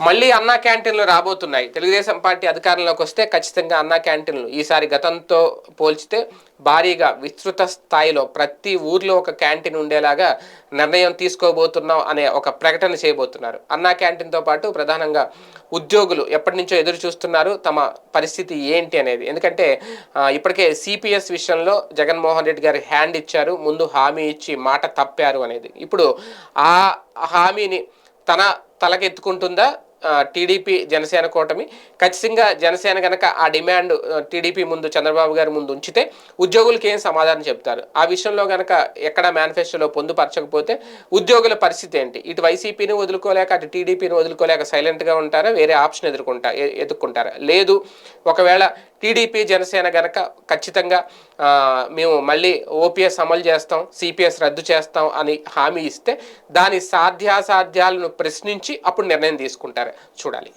మళ్ళీ అన్నా క్యాంటీన్లు రాబోతున్నాయి. తెలుగుదేశం పార్టీ అధికారంలోకి వస్తే ఖచ్చితంగా అన్నా క్యాంటీన్లు ఈసారి గతంతో పోల్చితే భారీగా విస్తృత స్థాయిలో ప్రతి ఊర్లో ఒక క్యాంటీన్ ఉండేలాగా నిర్ణయం తీసుకోబోతున్నాం అనే ఒక ప్రకటన చేయబోతున్నారు. అన్నా క్యాంటీన్తో పాటు ప్రధానంగా ఉద్యోగులు ఎప్పటి నుంచో ఎదురు చూస్తున్నారు. తమ పరిస్థితి ఏంటి అనేది. ఎందుకంటే ఇప్పటికే సిపిఎస్ విషయంలో జగన్మోహన్ రెడ్డి గారు హ్యాండ్ ఇచ్చారు. ముందు హామీ ఇచ్చి మాట తప్పారు అనేది. ఇప్పుడు ఆ హామీని తన తలకెత్తుకుంటుందా? టీడీపీ జనసేన కూటమి ఖచ్చితంగా జనసేన కనుక ఆ డిమాండ్ టీడీపీ ముందు చంద్రబాబు గారి ముందు ఉంచితే ఉద్యోగులకి ఏం సమాధానం చెప్తారు? ఆ విషయంలో కనుక ఎక్కడ మేనిఫెస్టోలో పొందుపరచకపోతే ఉద్యోగుల పరిస్థితి ఏంటి? ఇటు వైసీపీని వదులుకోలేక అటు టీడీపీని వదులుకోలేక సైలెంట్గా ఉంటారా? వేరే ఆప్షన్ ఎదుర్కొంటా ఎదుర్కొంటారా? లేదు ఒకవేళ టీడీపీ జనసేన గనక ఖచ్చితంగా మేము మళ్ళీ ఓపీఎస్ అమలు చేస్తాం సిపిఎస్ రద్దు చేస్తాం అని హామీ ఇస్తే దాని సాధ్యాసాధ్యాలను ప్రశ్నించి అప్పుడు నిర్ణయం తీసుకుంటారు. చూడాలి.